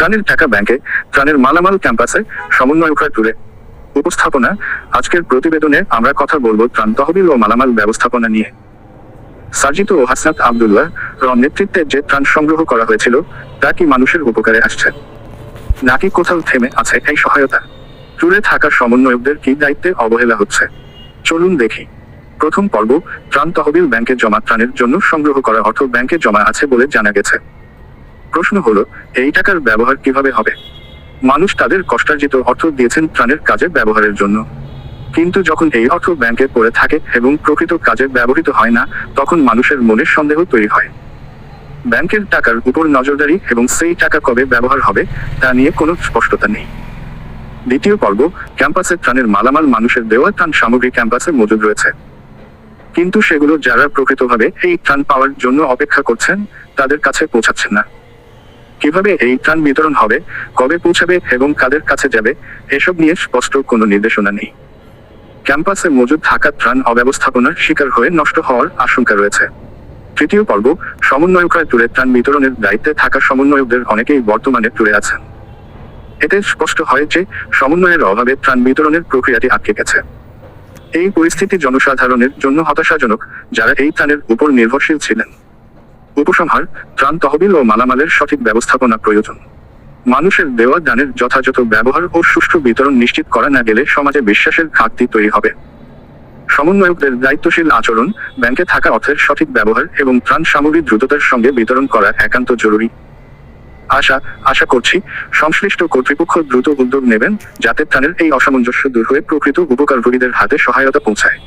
ত্রাণের ঢাকা ব্যাংকে, ত্রাণের মালামাল ক্যাম্পাসে সমন্বয় ট্যুরে উপস্থাপনা, আজকের প্রতিবেদনে আমরা কথা বলব ত্রাণ তহবিল ও মালামাল ব্যবস্থাপনা নিয়ে। সার্জিত ও হাসনাত আবদুল্লাহ র নেতৃত্বে যে ত্রাণ সংগ্রহ করা হয়েছিল, তা কি মানুষের উপকারে আসছে? নাকি কোথাও থেমে আছে এই সহায়তা? ট্যুরে থাকা সমন্বয়কদের কি দায়িত্বে অবহেলা হচ্ছে? চলুন দেখি। প্রথম পর্ব, ত্রাণ তহবিল ব্যাংকে জমা ত্রাণের জন্য সংগ্রহ করা অর্থ ব্যাংকে জমা আছে বলে জানা গেছে। প্রশ্ন হলো, এই টাকার ব্যবহার কীভাবে হবে? মানুষ তাদের কষ্টার্জিত অর্থ দিয়েছেন ত্রাণের কাজে ব্যবহারের জন্য। কিন্তু যখন এই অর্থ ব্যাংকে পড়ে থাকে এবং প্রকৃত কাজে ব্যবহৃত হয় না, তখন মানুষের মনে সন্দেহ তৈরি হয়। ব্যাংকের টাকার উপর নজরদারি এবং সেই টাকা কবে ব্যবহার হবে, তা নিয়ে কোনো স্পষ্টতা নেই। দ্বিতীয় পর্ব, ক্যাম্পাসে ত্রাণের মালামাল মানুষের দেওয়া ত্রাণ সামগ্রী ক্যাম্পাসে মজুদ রয়েছে। কিন্তু সেগুলো যারা প্রকৃতভাবে এই ত্রাণ পাওয়ার জন্য অপেক্ষা করছেন, তাদের কাছে পৌঁছাচ্ছেন না। কীভাবে এই ত্রাণ বিতরণ হবে, কবে পৌঁছাবে এবং কাদের কাছে যাবে, এসব নিয়ে স্পষ্ট কোনো নির্দেশনা নেই। ক্যাম্পাসে মজুদ থাকা ত্রাণ অব্যবস্থাপনার শিকার হয়ে নষ্ট হওয়ার আশঙ্কা রয়েছে। তৃতীয় পর্ব, সমন্বয়করা ট্যুরে ত্রাণ বিতরণের দায়িত্বে থাকা সমন্বয়কদের অনেকেই বর্তমানে ট্যুরে আছেন। এতে স্পষ্ট হয় যে, সমন্বয়ের অভাবে ত্রাণ বিতরণের প্রক্রিয়াটি আটকে গেছে। এই পরিস্থিতি জনসাধারণের জন্য হতাশাজনক যারা এই ত্রাণের উপর নির্ভরশীল ছিলেন। উপসংহার ত্রাণ তহবিল ও মালামালের সঠিক ব্যবস্থাপনা প্রয়োজন। মানুষের দেওয়া দানের যথাযথ ব্যবহার ও সুষ্ঠু বিতরণ নিশ্চিত করা না গেলে সমাজে বিশ্বাসের ঘাটতি তৈরি হবে। সমন্বয়কদের দায়িত্বশীল আচরণ, ব্যাংকে থাকা অর্থের সঠিক ব্যবহার এবং ত্রাণ সামগ্রী দ্রুততার সঙ্গে বিতরণ করা একান্ত জরুরি। আশা আশা করছি সংশ্লিষ্ট কর্তৃপক্ষ দ্রুত উদ্যোগ নেবেন, যাতে ত্রাণের এই অসামঞ্জস্য দূর হয়ে প্রকৃত উপকারভোগীদের হাতে সহায়তা পৌঁছায়।